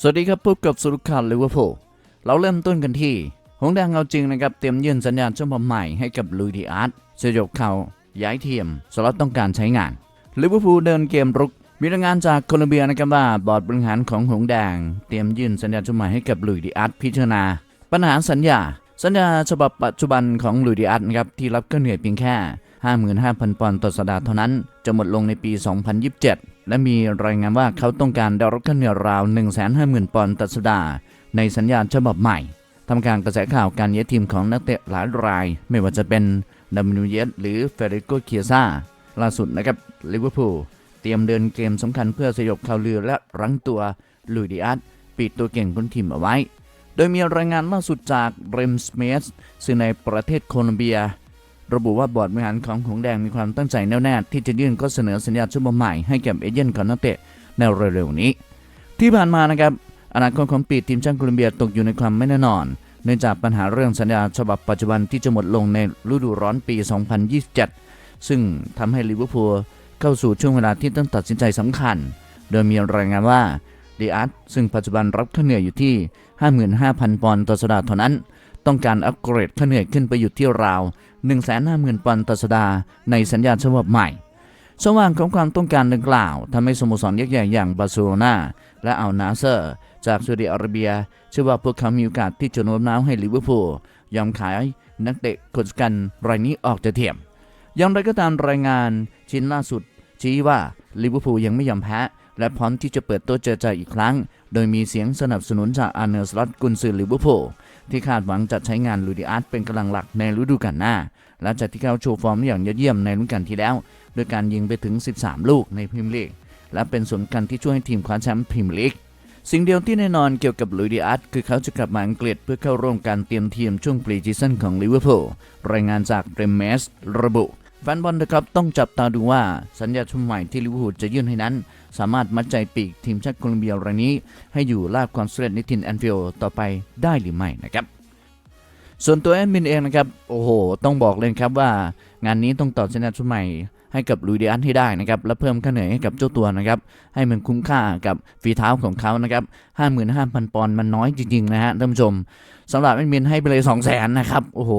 สวัสดีครับพบกับสุรุข่าวลิเวอร์พูลเราเริ่มต้นกันที่หงแดงเอาจริงนะครับ เตรียมยื่นสัญญาฉบับใหม่ให้กับลุยดิอาร์ตสยบเขาย้ายทีมสล็อตต้องการใช้งานลิเวอร์พูลเดินเกมรุก มีรายงานจากโคลอมเบียนะครับว่าบอร์ดบริหารของหงแดง เตรียมยื่นสัญญาฉบับใหม่ให้กับลุยดิอาร์ตพิจารณา ปัญหาสัญญา สัญญาฉบับปัจจุบันของลุยดิอาร์ตนะครับที่รับก็เหนื่อยเพียงแค่ 55,000 ปอนด์ต่อสัปดาห์เท่านั้น จะหมดลงในปี 2027 และมีรายงานว่าเขาต้องการดาวรับค่าเหนื่อยราว 150,000 ปอนด์ต่อสัปดาห์ในสัญญาฉบับใหม่ทำการกระแสข่าวการย้ายทีมของนักเตะหลายราย ไม่ว่าจะเป็นดัมนูเยสหรือเฟเดริโกเคียซ่าล่าสุดนะครับลิเวอร์พูลเตรียมเดินเกมสำคัญเพื่อสยบข่าวลือและรั้งตัวลุยดิอาร์ตปิดตัวเก่งบนทีมเอาไว้ โดยมีรายงานล่าสุดจากเรมสเมสซึ่งในประเทศโคลอมเบีย ระบุว่าบอร์ดบริหารของหงแดงมีความตั้งใจแน่วแน่ที่จะยื่นข้อเสนอสัญญาฉบับใหม่ให้แก่เอเย่นของนักเตะในเร็วๆนี้ ที่ผ่านมานะครับอนาคตของปีทีมชาติโคลอมเบียตกอยู่ในความไม่แน่นอน เนื่องจากปัญหาเรื่องสัญญาฉบับปัจจุบันที่จะหมดลงในฤดูร้อนปี 2027 ซึ่งทำให้ลิเวอร์พูลเข้าสู่ช่วงเวลาที่ต้องตัดสินใจสำคัญ โดยมีรายงานว่าดีอาร์ตซึ่งปัจจุบันรับค่าเหนื่อยอยู่ที่ 55,000 ปอนด์ต่อสัปดาห์เท่านั้น ต้องการอัปเกรดค่าเหนื่อยขึ้นไปอยู่ที่ราว 150,000ปอนด์ต่อสัปดาห์ในสัญญาฉบับใหม่ช่องว่างของความต้องการดังกล่าวทำให้สโมสรยักษ์ใหญ่อย่างบาร์เซโลนาและอัลนาเซอร์ จากซาอุดิอาระเบียเชื่อว่าพวกเขามีโอกาสที่จะโน้มน้าวให้ลิเวอร์พูลยอมขายนักเตะคนสำคัญรายนี้ออกจากทียมอย่างไรก็ตามรายงานชิ้นล่าสุด ชี้ว่าลิเวอร์พูลยังไม่ยอมแพ้ และพร้อมที่จะเปิดต๊ะเจรจาอีกครั้ง โดยมีเสียงสนับสนุนจากอาร์เนอร์สลอตกุนซือลิเวอร์พูล ที่คาดหวังจะใช้งานลูดิอาร์ตเป็นกำลังหลักในฤดูกาลหน้าและจากที่เขาโชว์ฟอร์มอย่างยอดเยี่ยมในฤดูกาลที่แล้วโดยการยิงไปถึง 13 ลูกในพรีเมียร์ลีกและเป็นส่วนกันที่ช่วยให้ทีมคว้าแชมป์พรีเมียร์ลีกสิ่งเดียวที่แน่นอนเกี่ยวกับลุยดิอาร์ตคือเขาจะกลับมาอังกฤษเพื่อเข้าร่วมการเตรียมทีมช่วงปรีซีซั่นของลิเวอร์พูลรายงานจากเรมเมสระบุ แฟนบอลนะครับต้องจับตาดูว่าสัญญาชุดใหม่ที่ลิเวอร์พูลจะยื่นให้นั้น สามารถมัดใจปีกทีมชาติโคลอมเบียรายนี้ ให้อยู่ลาบความสำเร็จในทินแอนฟิลต่อไปได้หรือไม่นะครับส่วนตัวแอดมินเองนะครับโอ้โห ต้องบอกเลยครับว่างานนี้ต้องต่อสัญญาชุดใหม่ให้กับลุยเดียนให้ได้นะครับและเพิ่มค่าเหนื่อยให้กับเจ้าตัวนะครับให้มันคุ้มค่ากับฝีเท้าของเขานะครับ55,000ปอนด์มันน้อยจริงๆนะฮะท่านผู้ชมสำหรับแอดมินให้ไปเลย2 0 0 0 0นนะครับโอ้โห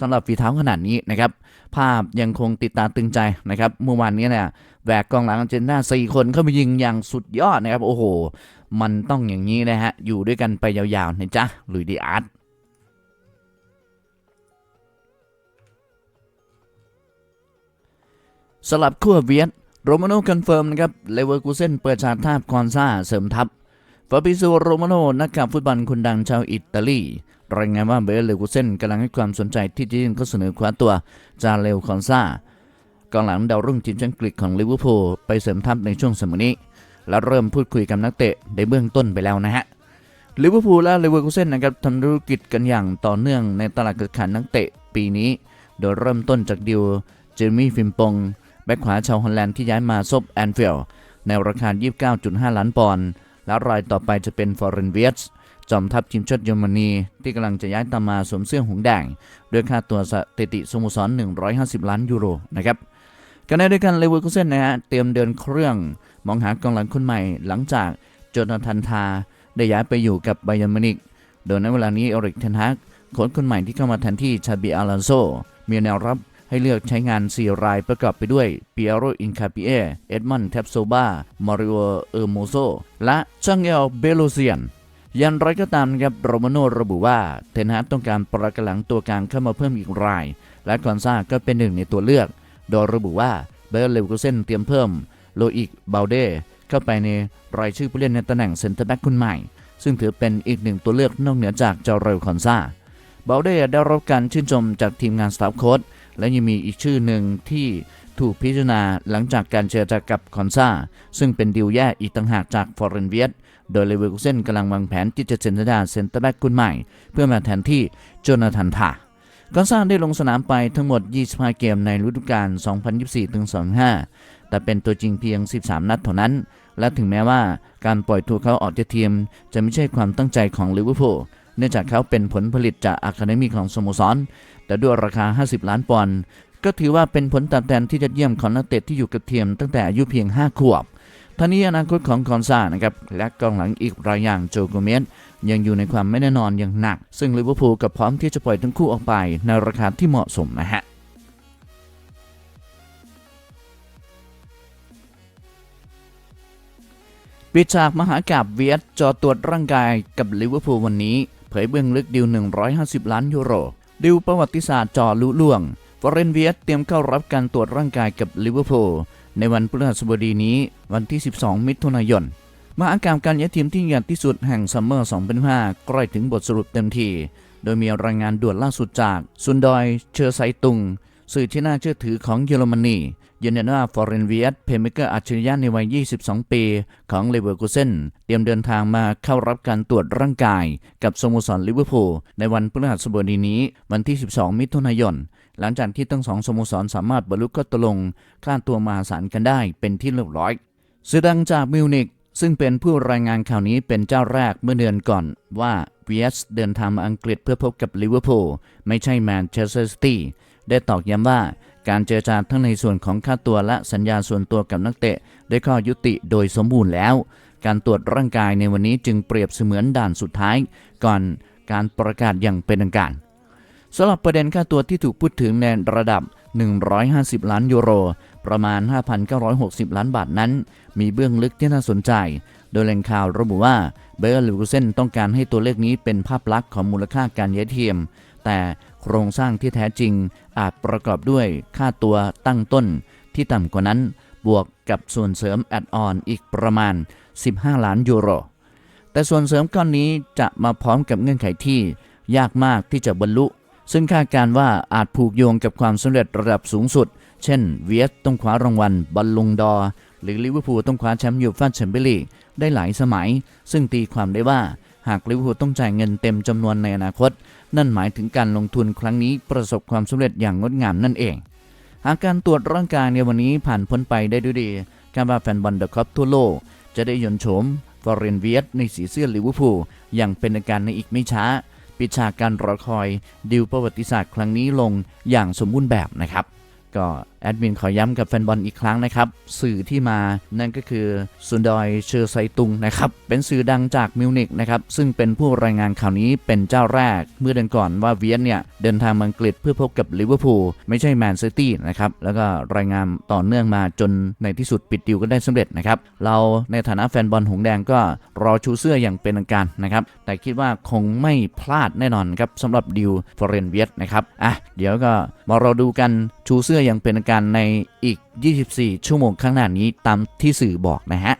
สำหรับฝีเท้าขนาดนี้นะครับ ภาพยังคงติดตาตึงใจนะครับ เมื่อวานนี้เนี่ยแหวกกองหลังอาร์เจนตินาสี่คนเข้าไปยิงอย่างสุดยอดนะครับ โอ้โห มันต้องอย่างนี้นะฮะ อยู่ด้วยกันไปยาวๆนะจ๊ะลุยดีอาร์ตสลับขั้วเวียดโรมาโน่คอนเฟิร์มนะครับ เลเวอร์คูเซนเปิดฉากทาบคอนซาเสริมทัพฟาบิโซโรมาโน่นักข่าวฟุตบอลคนดังชาวอิตาลี รายงานว่าเบลเลวคูเซนกำลังให้ความสนใจที่จะยื่นข้อเสนอคว้าตัวจาเลวคอนซากองหลังดาวรุ่งทีมชาติอังกฤษของลิเวอร์พูลไปเสริมทัพในช่วงสมัยนี้ และเริ่มพูดคุยกับนักเตะในเบื้องต้นไปแล้วนะฮะลิเวอร์พูลและเลเวอร์คูเซนนะครับทำธุรกิจกันอย่างต่อเนื่องในตลาดการขายนักเตะปีนี้ โดยเริ่มต้นจากดิวเจมี่ฟิมปง แบ็คขวาชาวฮอลแลนด์ที่ย้ายมาซบแอนฟิลด์ในราคา 29.5 ล้านปอนด์และรายต่อไปจะเป็นฟอร์เรนเวียส จอมทัพทีมชาติเยอรมนีที่กำลังจะย้ายตามมาสวมเสื้อหงแดงด้วยค่าตัวสถิติสโมสร 150 ล้านยูโรนะครับกันในด้วยกันเลเวอร์คูเซนนะฮะเตรียมเดินเครื่องมองหากองหลังคนใหม่ หลังจากโจนาธานทา ได้ย้ายไปอยู่กับไบยาร์มินิกโดยในเวลานี้เอริกเทนฮากโค้ชคนใหม่ที่เข้ามาแทนที่ชาบิอาลอนโซมีแนวรับให้เลือกใช้งาน 4 รายประกอบไปด้วยเปียโรอินคาปิเอเอ็ดมอนด์เทปโซบามาริโอเออร์โมโซและชังเอลเบโลเซียน ยันไรก็ตามนะครับโรมาโนระบุว่าเทนฮากต้องการประกำลังตัวกลางเข้ามาเพิ่มอีกราย และคอนซาก็เป็นหนึ่งในตัวเลือก โดยระบุว่าเบลเลวกูเซนเตรียมเพิ่มโลอิกเบลเดเข้าไปในรายชื่อผู้เล่นในตำแหน่งเซนเตอร์แบ็กคนใหม่ ซึ่งถือเป็นอีกหนึ่งตัวเลือกนอกเหนือจากเจ้าเรลคอนซาเบลเดได้รับการชื่นชมจากทีมงานสตาฟโค้ชและยังมีอีกชื่อหนึ่งที่ถูกพิจารณาหลังจากการเจรจากับคอนซาซึ่งเป็นดีลแย่อีกต่างหากจากฟอร์เรนเวียต โดยเลเวอร์คูเซนกำลังวางแผนที่จะเซ็นสัญญาเซ็นเตอร์แบ็กคนใหม่ เพื่อมาแทนที่โจนาธานทากอนซาได้ลงสนามไปทั้งหมด 25 เกมในฤดูกาล 2024-25 แต่เป็นตัวจริงเพียง 13 นัดเท่านั้น และถึงแม้ว่าการปล่อยตัวเขาออกจากทีม จะไม่ใช่ความตั้งใจของลิเวอร์พูล เนื่องจากเขาเป็นผลผลิตจากอะคาเดมีของสโมสร แต่ด้วยราคา 50 ล้านปอนด์ ก็ถือว่าเป็นผลตอบแทนที่ยอดเยี่ยมของนักเตะที่อยู่กับทีมตั้งแต่อายุเพียง 5 ขวบ ท่านี้อนาคตของคอนซานะครับและกองหลังอีกรายอย่างโจโกเมสยังอยู่ในความไม่แน่นอนอย่างหนัก ซึ่งลิเวอร์พูลกับพร้อมที่จะปล่อยทั้งคู่ออกไปในราคาที่เหมาะสมนะฮะปิดฉากมหากาบเวียดจอตรวจร่างกายกับลิเวอร์พูลวันนี้ เผยเบื้องลึกดิว 150 ล้านยูโร ดิวประวัติศาสตร์จอลุล่วงฟอเรนเวียดเตรียมเข้ารับการตรวจร่างกายกับลิเวอร์พูล ในวันพฤหัสบดีนี้วันที่ 12 มิถุนายนมหากาบการย้ายทีมที่ใหญ่ที่สุดแห่งซัมเมอร์ 2005 ใกล้ถึงบทสรุปเต็มที โดยมีรายงานด่วนล่าสุดจากซุนดอยเชอร์ไซตุง สื่อที่น่าเชื่อถือของเยอรมนียืนยันว่าฟอร์เรนเวียตเพลย์เมเกอร์อัจฉริยะในวัย 22 ปี ของเลเวอร์คูเซนเตรียมเดินทางมาเข้ารับการตรวจร่างกาย กับสโมสรลิเวอร์พูลในวันพฤหัสบดีนี้ วันที่ 12 มิถุนายน หลังจากที่ทั้งสองสโมสรสามารถบรรลุข้อตกลงค่าตัวมหาศาลกันได้เป็นที่เรียบร้อยสื่อดังจากมิวนิกซึ่งเป็นผู้รายงานข่าวนี้เป็นเจ้าแรกเมื่อเดือนก่อนว่าเวียสเดินทางมาอังกฤษเพื่อพบกับลิเวอร์พูลไม่ใช่แมนเชสเตอร์ซิตี้ได้ตอกย้ำว่าการเจรจาทั้งในส่วนของค่าตัวและสัญญาส่วนตัวกับนักเตะ ได้ข้อยุติโดยสมบูรณ์แล้ว การตรวจร่างกายในวันนี้จึงเปรียบเสมือนด่านสุดท้าย ก่อนการประกาศอย่างเป็นทางการ สำหรับประเด็นค่าตัวที่ถูกพูดถึงในระดับ 150 ล้านยูโร ประมาณ 5,960 ล้านบาทนั้น มีเบื้องลึกที่น่าสนใจ โดยแหล่งข่าวระบุว่าเบอร์ลิวเซนต้องการให้ตัวเลขนี้เป็นภาพลักษณ์ของมูลค่าการย้ายทีม แต่โครงสร้างที่แท้จริงอาจประกอบด้วยค่าตัวตั้งต้นที่ต่ำกว่านั้น บวกกับส่วนเสริมแอดออนอีกประมาณ 15 ล้านยูโร แต่ส่วนเสริมก้อนนี้จะมาพร้อมกับเงื่อนไขที่ยากมากที่จะบรรลุ ซึ่งคาดการ์ว่าอาจผูกโยงกับความสำเร็จระดับสูงสุด เช่น เวียสต้องคว้ารางวัลบอลลุงดอร์หรือลิเวอร์พูลต้องคว้าแชมป์ยูฟ่าแชมเปี้ยนลีกได้หลายสมัย ซึ่งตีความได้ว่าหากลิเวอร์พูลต้องจ่ายเงินเต็มจำนวนในอนาคต นั่นหมายถึงการลงทุนครั้งนี้ประสบความสำเร็จอย่างงดงามนั่นเอง หากการตรวจร่างกายในวันนี้ผ่านพ้นไปได้ด้วยดีคาดว่าแฟนบอลเดอะคัพทั่วโลก จะได้ยนโฉมฟอร์เรนเวียตในสีเสื้อลิเวอร์พูลอย่างเป็นทางการในอีกไม่ช้า ปิดฉากการรอคอยดิวประวัติศาสตร์ครั้งนี้ลงอย่างสมบูรณ์แบบนะครับ ก็ แอดมินขอย้ำกับแฟนบอลอีกครั้งนะครับ สื่อที่มานั่นก็คือซุนดอยเชอร์ไซตุงนะครับ เป็นสื่อดังจากมิวนิกนะครับ ซึ่งเป็นผู้รายงานข่าวนี้เป็นเจ้าแรก เมื่อเดือนก่อนว่าเวียนเนี่ย เดินทางมาอังกฤษเพื่อพบกับลิเวอร์พูลไม่ใช่แมนซิตี้นะครับ แล้วก็รายงานต่อเนื่องมาจนในที่สุดปิดดิวก็ได้สำเร็จนะครับ เราในฐานะแฟนบอลหงแดงก็รอชูเสื้ออย่างเป็นทางการนะครับ แต่คิดว่าคงไม่พลาดแน่นอนครับสำหรับดิวฟอร์เรนเวียตนะครับอะเดี๋ยวก็มาเราดูกันชูเสื้ออย่างเป็นทางการในอีก 24 ชั่วโมงข้างหน้านี้ตามที่สื่อบอกนะฮะ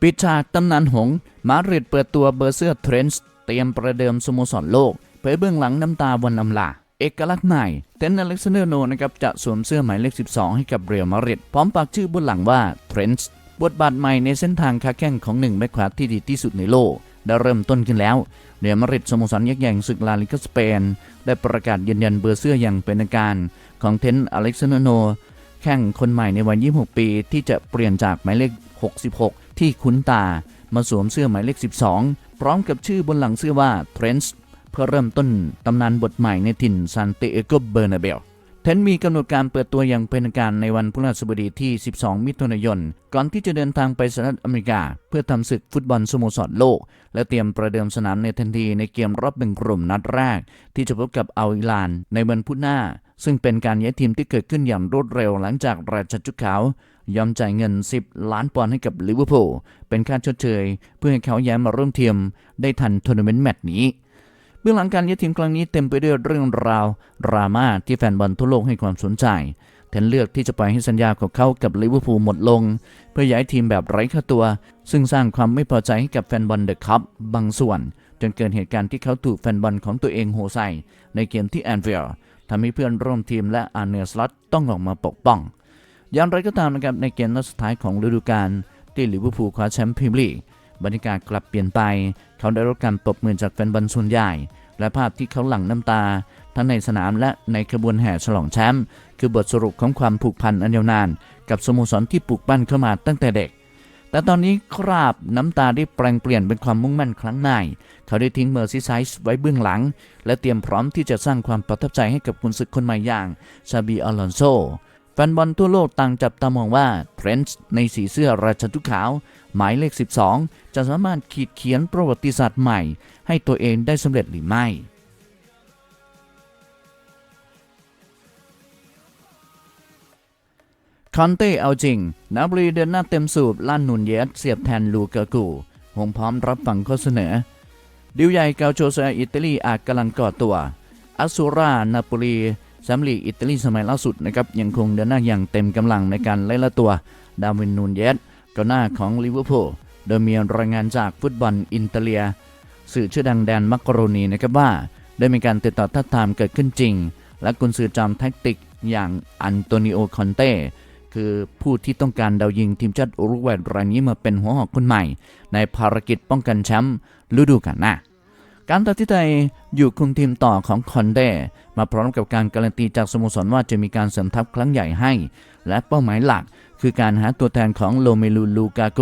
ปิดฉากตำนานหง มาดริดเปิดตัวเบอร์เสื้อเทรนส์เตรียมประเดิมสโมสรโลก เผยเบื้องหลังน้ำตาวันอำลา เอกลักษณ์ใหม่ เทนอเล็กซานเดอร์โนนะครับจะสวมเสื้อหมายเลข 12 ให้กับเรียลมาดริดพร้อมปักชื่อบนหลังว่าเทรนส์ บทบาทใหม่ในเส้นทางค้าแข่งของหนึ่งแบ็คขวาที่ดีที่สุดในโลก ได้เริ่มต้นขึ้นแล้วเรียลมาดริดสโมสรยักษ์ใหญ่ศึกลาลิกาสเปน ได้ประกาศยืนยันเบอร์เสื้ออย่างเป็นทางการของเทนอเล็กซานเดอร์โน แข่งคนใหม่ในวัย 26 ปี ที่จะเปลี่ยนจากหมายเลข 66 ที่คุ้นตา มาสวมเสื้อหมายเลข 12 พร้อมกับชื่อบนหลังเสื้อว่าเทรนส์เพื่อเริ่มต้นตำนานบทใหม่ในถิ่นซานเตเอโกเบอร์นาเบล เทนมีกำหนดการเปิดตัวอย่างเป็นทางการในวันพฤหัสบดีที่ 12 มิถุนายน ก่อนที่จะเดินทางไปสหรัฐอเมริกา เพื่อทำศึกฟุตบอลสโมสรโลก และเตรียมประเดิมสนามในทันทีในเกมรอบแบ่งกลุ่มนัดแรก ที่จะพบกับอัลอิลาน ในวันพุธหน้า ซึ่งเป็นการย้ายทีมที่เกิดขึ้นอย่างรวดเร็วหลังจากราชจุดขาวยอมจ่ายเงิน 10 ล้านปอนด์ให้กับลิเวอร์พูลเป็นค่าชดเชย เพื่อให้เขาย้ายมาร่วมทีมได้ทันทัวร์นาเมนต์แมตช์นี้ เบื้องหลังการย้ายทีมครั้งนี้เต็มไปด้วยเรื่องราวดราม่าที่แฟนบอลทั่วโลกให้ความสนใจแทนเลือกที่จะปล่อยให้สัญญาของเขากับลิเวอร์พูลหมดลง เพื่อย้ายทีมแบบไร้ค่าตัว ซึ่งสร้างความไม่พอใจให้กับแฟนบอลเดอะคัพบางส่วน จนเกิดเหตุการณ์ที่เขาถูกแฟนบอลของตัวเองโหใส่ในเกมที่แอนฟิลด์ทำให้เพื่อนร่วมทีมและอาร์เนลสล็อตต้องออกมาปกป้องอย่างไรก็ตามนะครับในเกมนัดสุดท้ายของฤดูกาลที่ลิเวอร์พูลคว้าแชมป์พรีเมียร์ลีก บรรยากาศกลับเปลี่ยนไป เขาได้รับการปรบมือจากแฟนบอลส่วนใหญ่ และภาพที่เขาหลั่งน้ำตา ทั้งในสนามและในขบวนแห่ฉลองแชมป์คือบทสรุปของความผูกพันอันยาวนาน กับสโมสรที่ปลูกปั้นเข้ามาตั้งแต่เด็ก แต่ตอนนี้คราบน้ำตาได้แปลงเปลี่ยนเป็นความมุ่งมั่นครั้งใหม่เขาได้ทิ้งเมอร์ซีไซส์ไว้เบื้องหลัง และเตรียมพร้อมที่จะสร้างความประทับใจให้กับกุนศึกคนใหม่อย่างซาบีอลอนโซ แฟนบอลทั่วโลกต่างจับตามองว่าเทรนต์ในสีเสื้อราชทุกขาว หมายเลข 12 จะสามารถขีดเขียนประวัติศาสตร์ใหม่ ให้ตัวเองได้สำเร็จหรือไม่คอนเต้เอาจริง นาบรีเดินหน้าเต็มสูบลั่นนุนเยสเสียบแทนลูกากูหงพร้อมรับฟังข้อเสนอ ดิวใหญ่เกาโจเซอิตาลีอาจกำลังก่อตัวอัสซูรานาโปลี แชมป์ลีกอิตาลีสมัยล่าสุดนะครับยังคงเดินหน้าอย่างเต็มกำลังในการไล่ล่าตัวดาวินนูนเยสกองหน้าของลิเวอร์พูลโดยมีรายงานจากฟุตบอลอินเตเลีย สื่อชื่อดังแดนมักกะโรนีนะครับว่า ได้มีการติดต่อทัดทามเกิดขึ้นจริง และกุนซือจอมแท็กติกอย่างอันโตนิโอคอนเต้คือผู้ที่ต้องการดาวยิงทีมชาติอุรุกวัยรายนี้มาเป็นหัวหอกคนใหม่ ในภารกิจป้องกันแชมป์ฤดูกาลหน้าการตัดสินใจอยู่คุมทีมต่อของคอนเต้ มาพร้อมกับการการันตีจากสโมสรว่าจะมีการเสริมทัพครั้งใหญ่ให้ และเป้าหมายหลักคือการหาตัวแทนของโลเมลูลูกาโก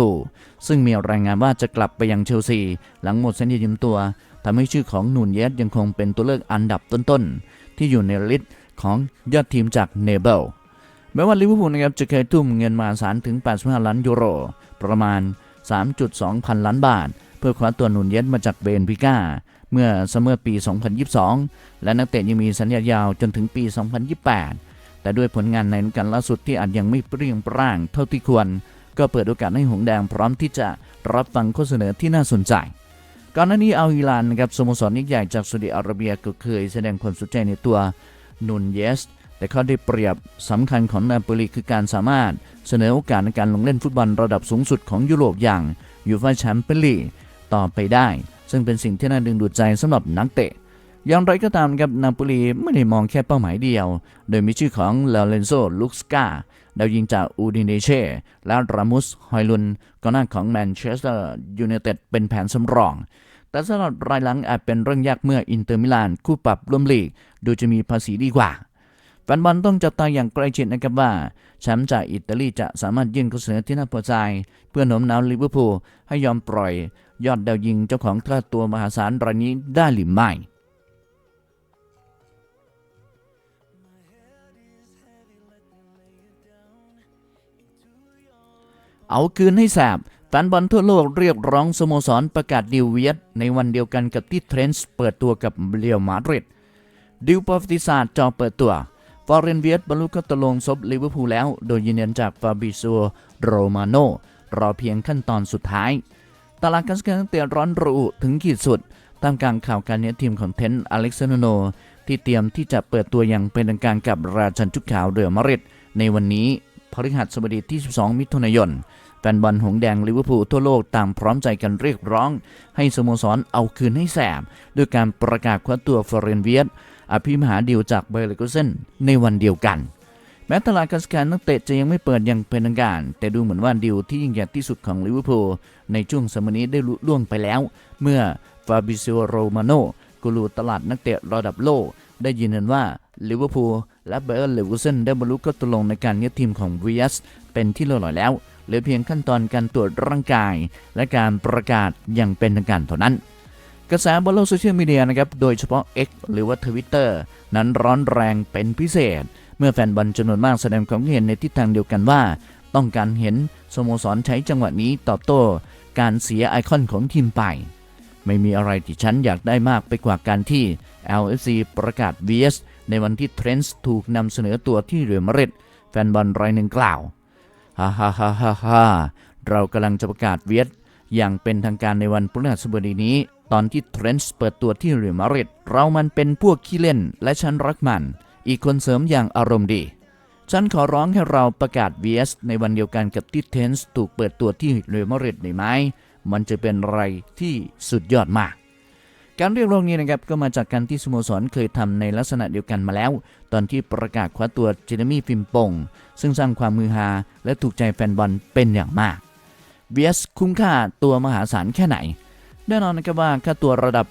ซึ่งมีรายงานว่าจะกลับไปยังเชลซี หลังหมดสัญญายืมตัวทำให้ชื่อของนูนเยสยังคงเป็นตัวเลือกอันดับต้นๆ ที่อยู่ในลิสต์ของยอดทีมจากเนเบิลแม้ว่าลิเวอร์พูลนะครับจะเคยทุ่มเงินมาศาลถึง 85 ล้านยูโร ประมาณ 3.2 พันล้านบาท เพื่อคว้าตัวนุนเย็ดมาจากเบนพิก้า เมื่อเสมอปี 2022 และนักเตะยังมีสัญญายาวจนถึงปี 2028 แต่ด้วยผลงานในกาลล่าสุดที่อาจยังไม่เปรี้ยงปร่างเท่าที่ควร ก็เปิดโอกาสให้หงแดงพร้อมที่จะรับฟังข้อเสนอที่น่าสนใจก่อนหน้านี้อัลฮิลานนะครับสโมสรยักใหญ่จากซาอุดิอาระเบียก็เคยแสดงความสนใจในตัวนุนเยส แต่ข้อได้เปรียบสำคัญของนาโปลีคือการสามารถเสนอโอกาสในการลงเล่นฟุตบอลระดับสูงสุดของยุโรปอย่างยูฟ่าแชมเปี้ยนลีก ต่อไปได้ ซึ่งเป็นสิ่งที่น่าดึงดูดใจสำหรับนักเตะ อย่างไรก็ตามครับนาโปลีไม่ได้มองแค่เป้าหมายเดียว โดยมีชื่อของลาเรนโซลุกสกาดาวยิงจากอูดิเนเช่และรามุสฮอยลุนกองหน้าของแมนเชสเตอร์ยูไนเต็ดเป็นแผนสำรอง แต่สำหรับรายหลังอาจเป็นเรื่องยากเมื่ออินเตอร์มิลาน คู่ปรับร่วมลีก ดูจะมีภาษีดีกว่าแฟนบอลต้องจับตาอย่างใกล้ชิดนะครับว่าแชมป์จากอิตาลีจะสามารถยื่นข้อเสนอที่น่าพอใจ เพื่อโน้มน้าวลิเวอร์พูลให้ยอมปล่อย ยอดดาวยิงเจ้าของค่าตัวมหาศาลรายนี้ได้หรือไม่เอาคืนให้แสบแฟนบอลทั่วโลกเรียกร้องสโมสรประกาศดิวเวียตในวันเดียวกันกับที่เทรนส์เปิดตัวกับเรียวมาดริดดิวประวัติศาสตร์จอเปิดตัวฟอร์เรนเวียตบรรลุข้อตกลงซบลิเวอร์พูลแล้ว โดยยืนยันจากฟาบิโซโรมาโนรอเพียงขั้นตอนสุดท้าย ตลาดการซื้อขายนักเตะร้อนระอุถึงขีดสุด ตามกลางข่าวการเนี้ยทีมของเทนต์อเล็กซานโน ที่เตรียมที่จะเปิดตัวอย่างเป็นทางการกับราชันชุกขาวเรือมริดในวันนี้พฤหัสบดีที่ 12 มิถุนายน แฟนบอลหงสแดงลิเวอร์พูลทั่วโลกต่างพร้อมใจกันเรียกร้อง ให้สโมสรเอาคืนให้แสบด้วยการประกาศคว้าตัวฟลอเรนเวียตอภิมหาดิวจากเบอร์เลกุเซนในวันเดียวกัน แม้ตลาดการซื้อขายนักเตะจะยังไม่เปิดอย่างเป็นทางการ แต่ดูเหมือนว่าดิวที่ยิ่งใหญ่ที่สุดของลิเวอร์พูลในช่วงสมัยนี้ได้ลุล่วงไปแล้ว เมื่อฟาบิซิโอโรมาโนกูรูตลาดนักเตะระดับโลก ได้ยืนยันว่าลิเวอร์พูลและเบอร์เลกุเซนได้บรรลุข้อตกลงในการยึดทีมของวีสเป็นที่เรียบร้อยแล้วเหลือเพียงขั้นตอนการตรวจร่างกาย และการประกาศอย่างเป็นทางการเท่านั้น กระแสบนโลกโซเชียลมีเดียนะครับ โดยเฉพาะ X หรือว่า Twitter นั้นร้อนแรงเป็นพิเศษ เมื่อแฟนบอลจำนวนมากแสดงความเห็นในทิศทางเดียวกันว่า ต้องการเห็นสโมสรใช้จังหวะนี้ตอบโต้ การเสียไอคอนของทีมไป ไม่มีอะไรที่ฉันอยากได้มากไปกว่าการที่ LFC ประกาศ VS ในวันที่เทรนส์ถูกนำเสนอตัวที่เรือมาริดแฟนบอลรายหนึ่งกล่าวฮ่าฮ่าฮ่าฮ่าฮ่าเรากำลังจะประกาศเวียดอย่างเป็นทางการในวันพฤหัสบดีนี้ ตอนที่เทรนส์เปิดตัวที่เรอัลมาริดเรามันเป็นพวกขี้เล่นและฉันรักมัน อีกคนเสริมอย่างอารมณ์ดี ฉันขอร้องให้เราประกาศ VS ในวันเดียวกันกับที่เทนส์ถูกเปิดตัวที่เรอัลมาดริดได้ไหม มันจะเป็นอะไรที่สุดยอดมาก การเรียกร้องนี้นะครับก็มาจากการที่สโมสรเคยทำในลักษณะเดียวกันมาแล้ว ตอนที่ประกาศคว้าตัวเจเรมี่ฟิมปง ซึ่งสร้างความมือฮาและถูกใจแฟนบอลเป็นอย่างมาก VS คุ้มค่าตัวมหาศาลแค่ไหน แน่นอนนะครับว่าค่าตัวระดับ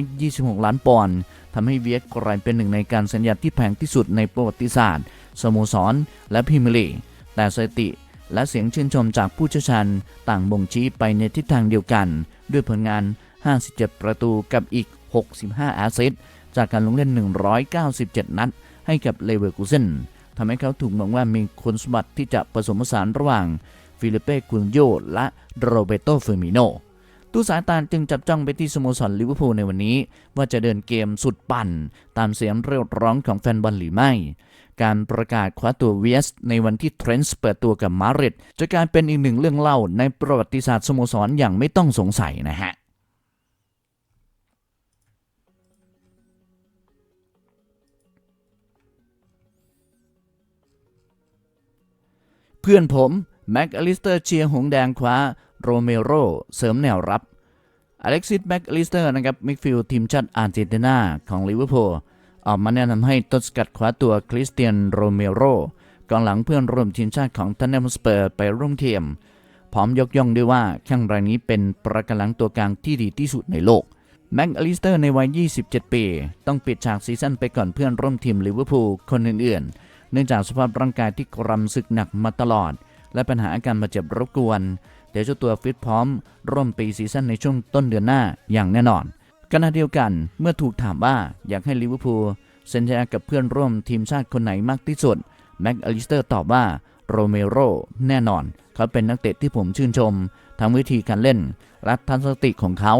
126 ล้านปอนด์ทำให้ VS กลายเป็นหนึ่งในการสัญญาที่แพงที่สุดในประวัติศาสตร์ สโมสร และพรีเมลีแต่สถิติและเสียงชื่นชมจากผู้เชี่ยวชาญต่างบ่งชี้ไปในทิศทางเดียวกัน ด้วยผลงาน 57 ประตูกับอีก 65 แอสซิสต์จากการลงเล่น 197 นัด ให้กับเลเวอร์คูเซนทำให้เขาถูกมองว่ามีคุณสมบัติที่จะผสมผสานระหว่างฟิลิเป้กุนโยและโรเบโตเฟอร์มิโน ตู้สายตาจึงจับจ้องไปที่สโมสรลิเวอร์พูลในวันนี้ ว่าจะเดินเกมสุดปั่น ตามเสียงเรียกร้องของแฟนบอลหรือไม่ การประกาศคว้าตัวเวสในวันที่เทรนส์เปิดตัวกับมาริดจะกลายเป็นอีกหนึ่งเรื่องเล่าในประวัติศาสตร์สโมสรอย่างไม่ต้องสงสัยนะฮะเพื่อนผม แม็กอลิสเตอร์เชียร์หงแดงคว้า โรเมโรเสริมแนวรับอเล็กซิสแม็กอลิสเตอร์นะครับมิดฟิลด์ทีมชาติอาร์เจนตินาของลิเวอร์พูลออกมาแนะนำให้ต้นสกัดคว้าตัวคริสเตียนโรเมโรกองหลังเพื่อนร่วมทีมชาติของทันเนมสเปอร์ไปร่วมทีมพร้อมยกย่องด้วยว่าแข้งรายนี้เป็นประกันหลังตัวกลางที่ดีที่สุดในโลกแม็กอลิสเตอร์ในวัย 27 ปี ต้องปิดฉากซีซั่นไปก่อนเพื่อนร่วมทีมลิเวอร์พูลคนอื่นๆ เนื่องจากสภาพร่างกายที่กรำศึกหนักมาตลอด และปัญหาอาการบาดเจ็บรบกวน เดี๋ยวเจ้าตัวฟิตพร้อม ร่วมปีซีซั่นในช่วงต้นเดือนหน้าอย่างแน่นอนขณะเดียวกันเมื่อถูกถามว่าอยากให้ลิเวอร์พูลเซ็นสัญญากับเพื่อนร่วมทีมชาติคนไหนมากที่สุดแม็กอลิสเตอร์ตอบว่าโรเมโรแน่นอน เขาเป็นนักเตะที่ผมชื่นชม ทั้งวิธีการเล่นและทันคติของเขา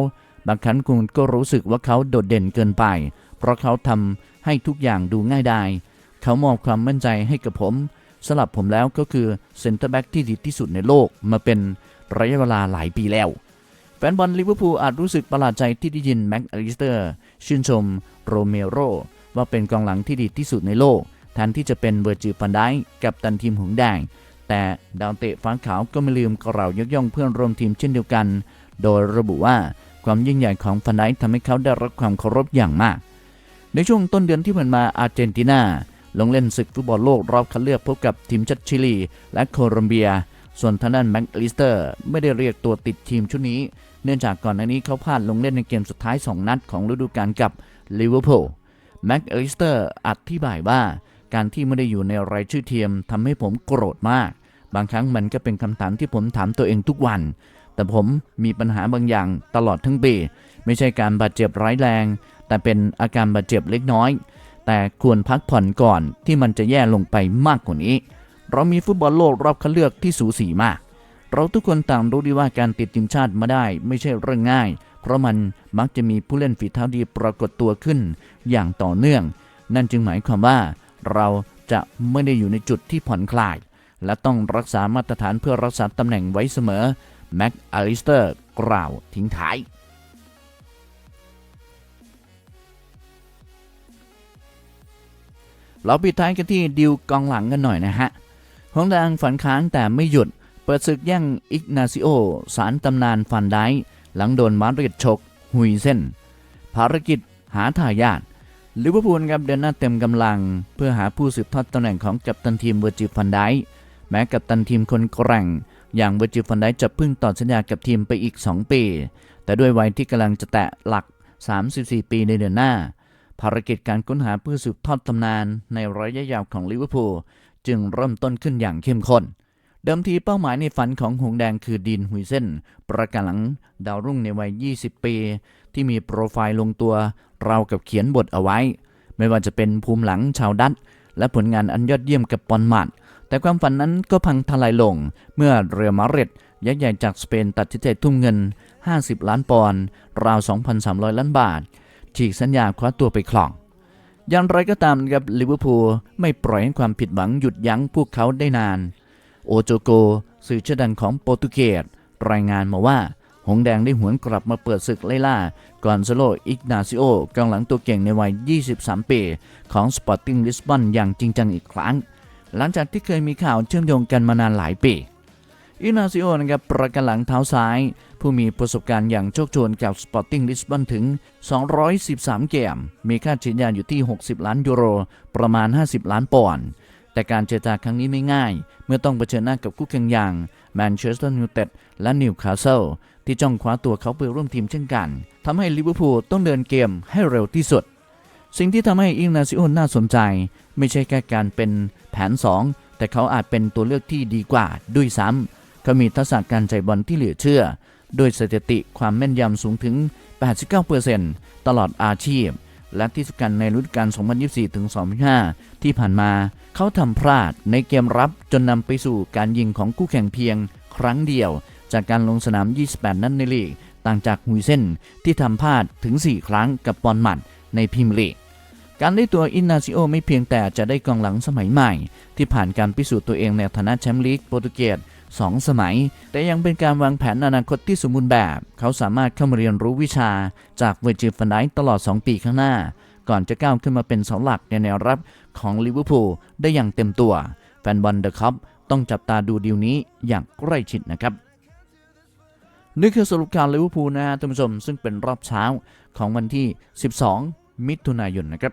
บางครั้งคุณก็รู้สึกว่าเขาโดดเด่นเกินไป เพราะเขาทำให้ทุกอย่างดูง่ายดายเขามอบความมั่นใจให้กับผมสำหรับผมแล้วก็คือเซนเตอร์แบ็กที่ดีที่สุดในโลกมาเป็น ระยะเวลาหลายปีแล้ว แฟนบอลลิเวอร์พูลอาจรู้สึกประหลาดใจที่ได้ยินแม็กอลิสเตอร์ชื่นชมโรเมโรว่าเป็นกองหลังที่ดีที่สุดในโลกแทนที่จะเป็นเวอร์จิลฟันได้กับตันทีมหงแดง แต่ดาวเตะฟ้าขาวก็ไม่ลืมกล่าวยกย่องเพื่อนร่วมทีมเช่นเดียวกัน โดยระบุว่าความยิ่งใหญ่ของฟันไดทำให้เขาได้รับความเคารพอย่างมาก ในช่วงต้นเดือนที่ผ่านมาอาร์เจนตินาลงเล่นศึกฟุตบอลโลกรอบคัดเลือกพบกับทีมชาติชิลี และโคลอมเบีย ส่วนทางด้านแม็กลิสเตอร์ไม่ได้เรียกตัวติดทีมชุดนี้ เนื่องจากก่อนหน้านี้เขาพลาดลงเล่นในเกมสุดท้าย 2 นัดของฤดูกาลกับลิเวอร์พูลแม็กลิสเตอร์อธิบายว่าการที่ไม่ได้อยู่ในรายชื่อทีมทำให้ผมโกรธมาก บางครั้งมันก็เป็นคำถามที่ผมถามตัวเองทุกวัน แต่ผมมีปัญหาบางอย่างตลอดทั้งปี ไม่ใช่การบาดเจ็บร้ายแรง แต่เป็นอาการบาดเจ็บเล็กน้อย แต่ควรพักผ่อนก่อนที่มันจะแย่ลงไปมากกว่านี้ เรามีฟุตบอลโลกรอบคัดเลือกที่สูสีมาก เราทุกคนต่างรู้ดีว่าการติดทีมชาติมาได้ไม่ใช่เรื่องง่าย เพราะมันมักจะมีผู้เล่นฝีเท้าดีปรากฏตัวขึ้น อย่างต่อเนื่อง นั่นจึงหมายความว่า เราจะไม่ได้อยู่ในจุดที่ผ่อนคลาย และต้องรักษามาตรฐานเพื่อรักษาตำแหน่งไว้เสมอแม็กอลิสเตอร์กล่าวทิ้งท้ายเราปิดท้ายกันที่ดิวกองหลังกันหน่อยนะฮะ ฮงแดงฝันค้างแต่ไม่หยุด เปิดศึกแย่งอิกนาซิโอ สารตำนานฟันได้หลังโดนมาดริดชก หุยเส้น ภารกิจหาทายาทลิเวอร์พูลครับเดินหน้าเต็มกำลัง เพื่อหาผู้สืบทอดตำแหน่งของกัปตันทีมเวอร์จิฟันได้แม้กัปตันทีมคนแกร่ง อย่างเวอร์จิฟันได้จะพิ่งต่อสัญญากับทีมไปอีก 2 ปี แต่ด้วยวัยที่กำลังจะแตะหลัก 34 ปีในเดือนหน้า ภารกิจการค้นหาผู้สืบทอดตำนานในระยะยาวของลิเวอร์พูล จึงเริ่มต้นขึ้นอย่างเข้มข้น เดิมทีเป้าหมายในฝันของหงแดงคือดีนหุยเส้นประกาศหลังดาวรุ่งในวัย 20 ปี ที่มีโปรไฟล์ลงตัวเรากับเขียนบทเอาไว้ ไม่ว่าจะเป็นภูมิหลังชาวดัตและผลงานอันยอดเยี่ยมกับปอนมัดแต่ความฝันนั้นก็พังทลายลง เมื่อเรือมาริดยักษ์ใหญ่จากสเปนตัดสินใจทุ่มเงิน 50 ล้านปอนด์ราว 2,300 ล้านบาทฉีกสัญญาคว้าตัวไปครอง อย่างไรก็ตามครับลิเวอร์พูลไม่ปล่อยให้ความผิดหวังหยุดยั้งพวกเขาได้นาน โอโจโก สื่อชื่อดังของโปรตุเกสรายงานมาว่า หงแดงได้หวนกลับมาเปิดศึกไล่ล่ากอนซาโลอิกนาซิโอกองหลังตัวเก่งในวัย 23 ปี ของสปอร์ติ้งลิสบอนอย่างจริงจังอีกครั้ง หลังจากที่เคยมีข่าวเชื่อมโยงกันมานานหลายปี อินาซิโอนะครับประกันหลังเท้าซ้าย ผู้มีประสบการณ์อย่างโชคโชนกับสปอร์ติ้งลิสบอนถึง 213 เกม มีค่าเฉลี่ยอยู่ที่ 60 ล้านยูโร ประมาณ 50 ล้านปอนด์แต่การเจรจาครั้งนี้ไม่ง่าย เมื่อต้องเผชิญหน้ากับคู่แข่งอย่างแมนเชสเตอร์ยูไนเต็ดและนิวคาสเซิลที่จ้องคว้าตัวเขาไปร่วมทีมเช่นกันทำให้ลิเวอร์พูลต้องเดินเกมให้เร็วที่สุด สิ่งที่ทำให้อิงนาซิโอน่าสนใจ ไม่ใช่แค่การเป็นแผน 2 แต่เขาอาจเป็นตัวเลือกที่ดีกว่าด้วยซ้ำ เขามีทักษะการใจบอลที่เหลือเชื่อ โดยสถิติความแม่นยำสูงถึง 89%ตลอดอาชีพ และที่สำคัญในฤดูกาล 2024-2025 ที่ผ่านมาเขาทำพลาดในเกมรับจนนำไปสู่การยิงของคู่แข่งเพียงครั้งเดียว จากการลงสนาม 28 นัดในลีก ต่างจากฮุยเซนที่ทำพลาดถึง 4 ครั้งกับปอนหมัดในพรีเมียร์ลีกการได้ตัวอินนาซิโอไม่เพียงแต่จะได้กองหลังสมัยใหม่ ที่ผ่านการพิสูจน์ตัวเองในฐานะแชมป์ลีกโปรตุเกส สองสมัย แต่ยังเป็นการวางแผนอนาคตที่สมบูรณ์แบบ เขาสามารถเข้ามาเรียนรู้วิชาจากเวอร์จิลฟันไดตลอด 2 ปีข้างหน้า ก่อนจะก้าวขึ้นมาเป็นเสาหลักในแนวรับของลิเวอร์พูลได้อย่างเต็มตัว แฟนบอลเดอะคัพต้องจับตาดูดีลนี้อย่างใกล้ชิดนะครับนี่คือสรุปการลิเวอร์พูลนะฮะท่านผู้ชมซึ่งเป็นรอบเช้าของวันที่ 12 มิถุนายนนะครับ